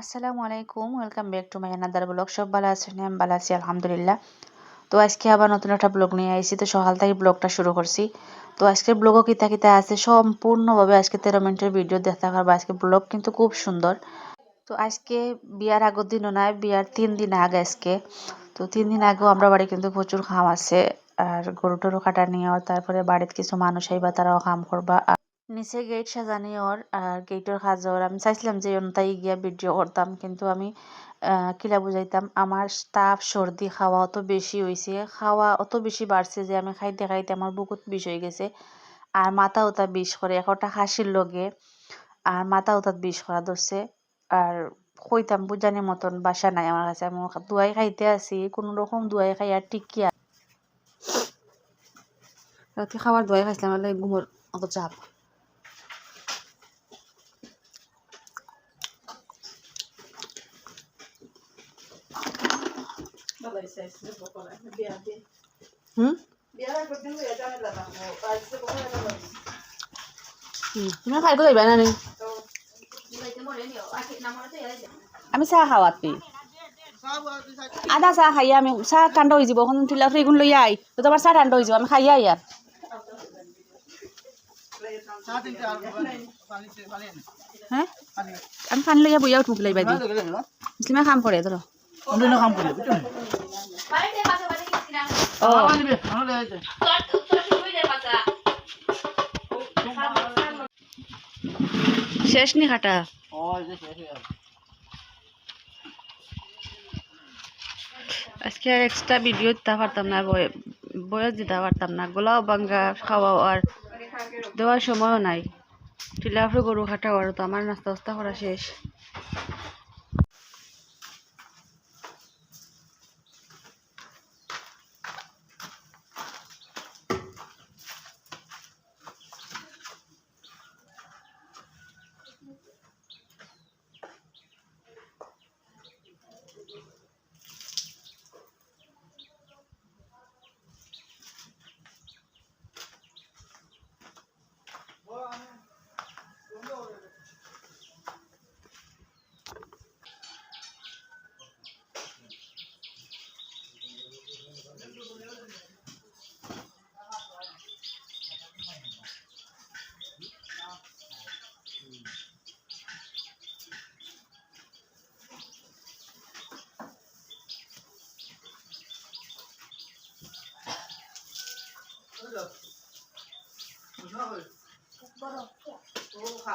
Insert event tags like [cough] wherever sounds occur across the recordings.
আসসালামু আলাইকুম, welcome back to my another blog সব ভালো আছেন? আমি ভালো আছি, আলহামদুলিল্লাহ। তো আজকে আবার নতুন একটা ব্লগ নিয়ে তো সকাল থেকে ব্লগটা শুরু করছি। তো আজকের ব্লগও কিতা কিতা আছে, সম্পূর্ণভাবে আজকে তেরো মিনিটের ভিডিও দেখতে পারব আজকে ব্লগ কিন্তু খুব সুন্দর। তো আজকে বিয়ার আগের দিনও নয়, বিয়ার তিন দিন আগে আজকে। তো তিন দিন আগেও আমরা বাড়ি কিন্তু প্রচুর খাম আছে, আর গরু টরু কাটা নিয়েও তারপরে বাড়িতে কিছু মানুষ আইবা, তারাও কাম করবা নিচে গেট সাজানি ওর, আর গেটের কাজর আমি চাইছিলাম যে অন্যতাই গিয়া ভিডিও করতাম, কিন্তু আমি কিলা বুঝাইতাম, আমার তাপ সর্দি খাওয়া অত বেশি হয়েছে খাওয়া অত বেশি বাড়ছে যে আমি খাইতে খাইতে আমার বুকুত বিষ হয়ে গেছে, আর মাথা উতা বিষ করে একটা হাসির লগে, আর মাথা উতাত বিষ করা ধরছে, আর কইতাম বুঝানি মতন বাসা নাই আমার কাছে, আমি দুয়াই খাইতে আছি কোনো রকম দুয়াই খাই আর টিকি আর? রাতে খাবার দুয়াই খাইছিলাম ঘুমোর অত চাপ। তুমি খাই যাইবা না আমি চাহ খাওয়াত আধা চাহ খাই আমি চাহ ঠান্ডা হয়ে যাব এখন তুলা ফ্রিগুন লই আই তো তোমার চাহ ঠান্ডা হয়ে যাব, আমি খাই আই আর হ্যাঁ আমি পানি লইয়া বইয়া উঠমুখ লাইবা দি মুসলিমে কাম ধরো অন্য কাম ও শেষ নি খাটা? আজকে আর এক্সট্রা ভিডিও দিতে পারতাম না বয়- বয়স দিতে পারতাম না। গোলাও বাঙ্গা খাওয়া আর দেওয়ার সময়ও নাই। টিলাফে গরু খাটা আর তো আমার নাস্তা টাস্তা করা শেষ।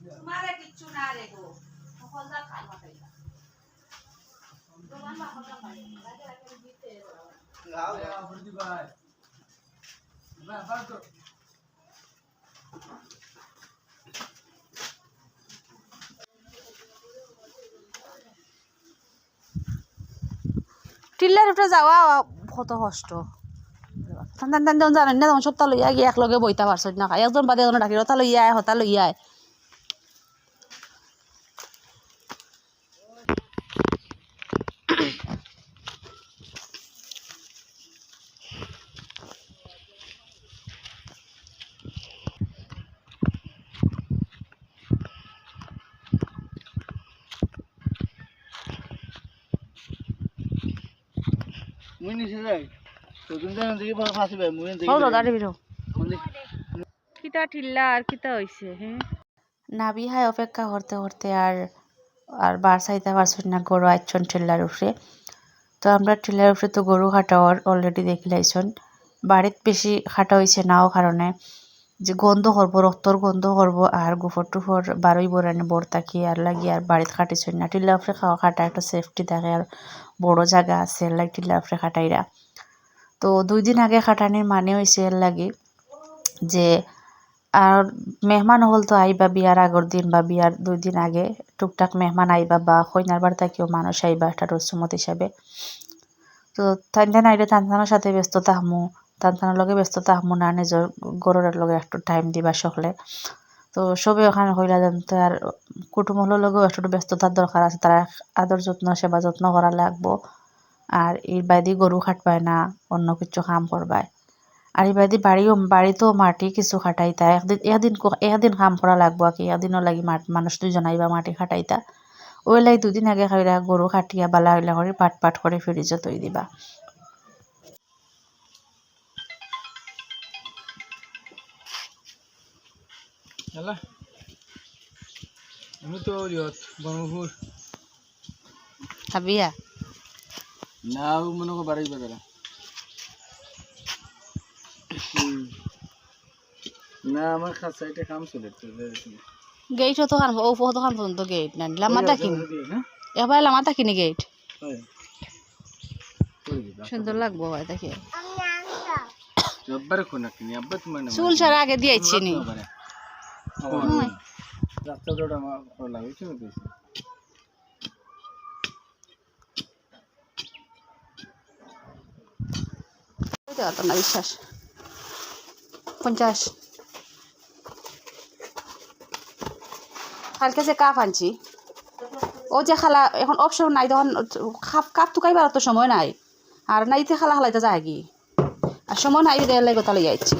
না ওকে না। দাও আরে বুঝি ভাই। ভাই বাদ টিল্লার উপরে যাওয়া কত কষ্ট। টান টান টান টান জানেন না তখন সপ্তাহ লইয়া গিয়ে একলগে বইতা পারছ না একজন বাদে একজন ডাকি হতা লইয়া আয় হতা লইয়া আয়। মুই নিচে যাই। তো তুমি জানো দেখি ফাঁসি ভাই মুই দেখি হও দাঁড়ি বিরো কিতা ঠিল্লা আর কিতা হইছে হ্যাঁ নাবি হাই অপেক্ষা করতে করতে আর আর বার সাইতে পারছেন না গরু আইছন ঠেলার উপরে তো আমরা ঠেলার উপরে তো গরু হাঁটা অলরেডি দেখি লাইছন বাড়িত বেশি খাটা হয়েছে নাও কারণে যে গন্ধ করব, রক্তর গন্ধ করব, আর গোফর টুফর বারোই বরানি বড় থাকি, আর লাগি আর বাড়িত খাটিছই না। টিল্লা উপরে খাওয়া খাটা একটা সেফটি থাকে, আর বড় জায়গা আছে, এর লাগি টিল্লা উপরে খাটাইরা। তো দুই দিন আগে খাটানির মানে হয়েছে এর লাগি যে, আর মেহমান হল তো আইবা বিয়ার আগর দিন বা বিয়ার দুই দিন আগে, টুকটাক মেহমান আইবা বা কইনার বাড়িতে কেউ মানুষ আইবা একটা রসুমত হিসাবে। তো তান আইলে তানতানোর সাথে ব্যস্ত থাকমু তানতানোর লগে ব্যস্ত থাকমু না নিজের গরুরের লগে একটু টাইম দিবা সকলে। তো সবে ওখানে হইলা যেন আর কুটুমহলের লগেও একটু ব্যস্ততার দরকার আছে তারা আদর যত্ন সেবা যত্ন করা লাগবো। আর এর বাইদি গরু খাটবায় না, অন্য কিছু কাম করবায় আর এই বাদি বাড়িও বাড়িতেও মাটি কিছু খাটাইতা একদিন একদিন একদিন কাম করা লাগবো কি একদিনও লাগি মানুষ দুজন আইবা মাটি খাটাইতা ওই লাই দুদিন আগে খাইরা গরু খাটিয়া, বালা হইলা করে পাট পাট করে ফ্রিজে তৈ দিবা। হ্যালো? আমি তো ইয়ত বনপুর খাবিয়া না মনে করো বাড়ি বাজারে। না আমার সাইডে কাম চলে গেট খান ও খান পর্যন্ত গেট না লামা দেখিনি এবার লামা দেখিনি গেট সুন্দর লাগবো ভাই দেখে। জব্বার কোন কিনি আব্বা তোমার নাম চুল সারা আগে দিয়েছি নি। রাস্তা আমার ভালো লাগে কি বলছিস তো না বিশ্বাস পঞ্চাশ। কালকে যে কাপ আনছি ও যে খালা এখন অপশন নাই তখন কাপ কাপ টুকাইবার তো সময় নাই। আর নাইতে খালা খালাইতে যায় কি? আর সময় নাই দেয় লাগে তাহলে যাইছি।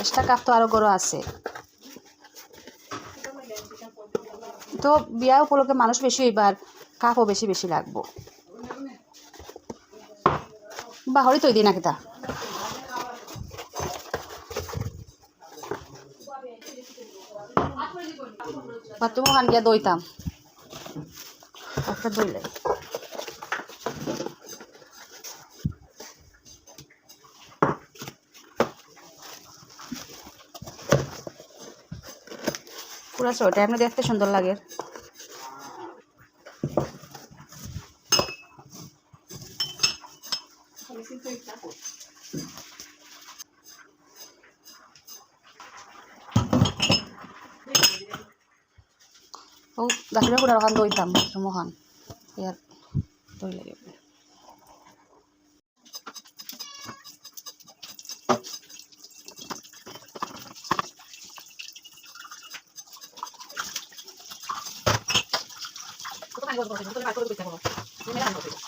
এক্সট্রা কাপ তো আরও গরো আছে। তো বিয়া উপলক্ষে মানুষ বেশি এবার কাপও বেশি বেশি লাগবো। বাহরি তৈরি না কিতা বাথরুমও খান গিয়া দইতাম। একটা দইলে। পুরা শোটা এমনি দেখতে সুন্দর লাগে। ও গাছটা করে ওখান দইতাম খান ইয়ার দই লাগে করে।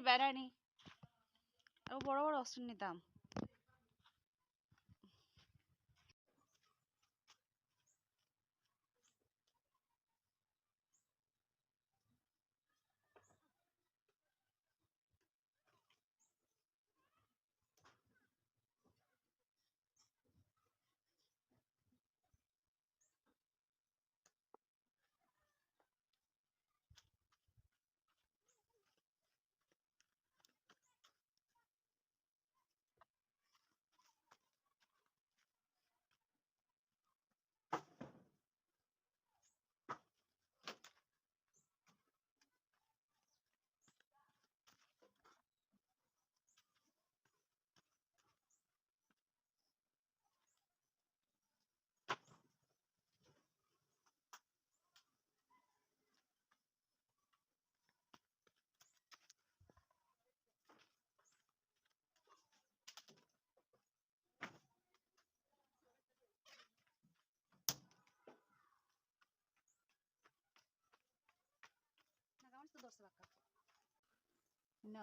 বেড়ানি বড় বড় অস্ত্র নিতাম।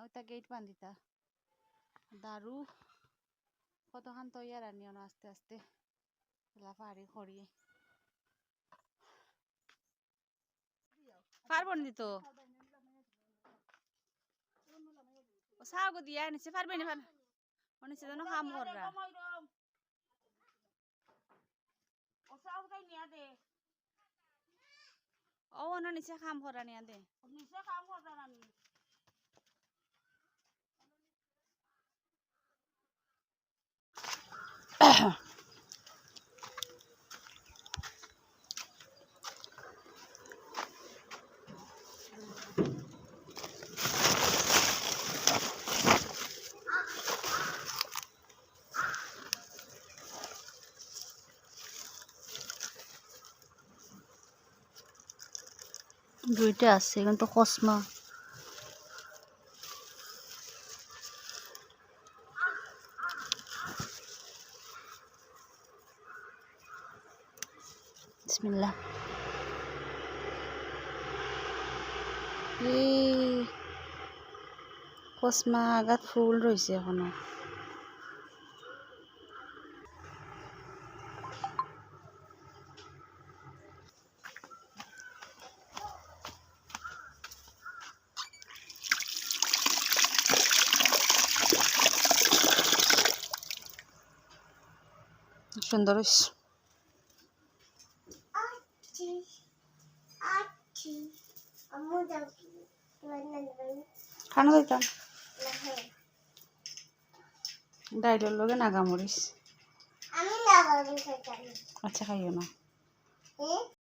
ওইটা গেট বান্ধিতা দারু কতখান তো ইয়ার আনিও না আস্তে আস্তে লাফাহারি খড়িয়ে পারব নি তো সাগো দিয়া নিচে পারবে না পার নিচে যেন না নিচে কাম করা নিয়া দে। [coughs] দুইটা আছে কিন্তু কসমা। এই কসমা আগাত ফুল রয়েছে এখনও। সুন্দর খানা দিতাম হ্যাঁ ডাইলের লগে নাগামরিচ। আমি না করব সেটা আচ্ছা খাইও না। হ্যাঁ?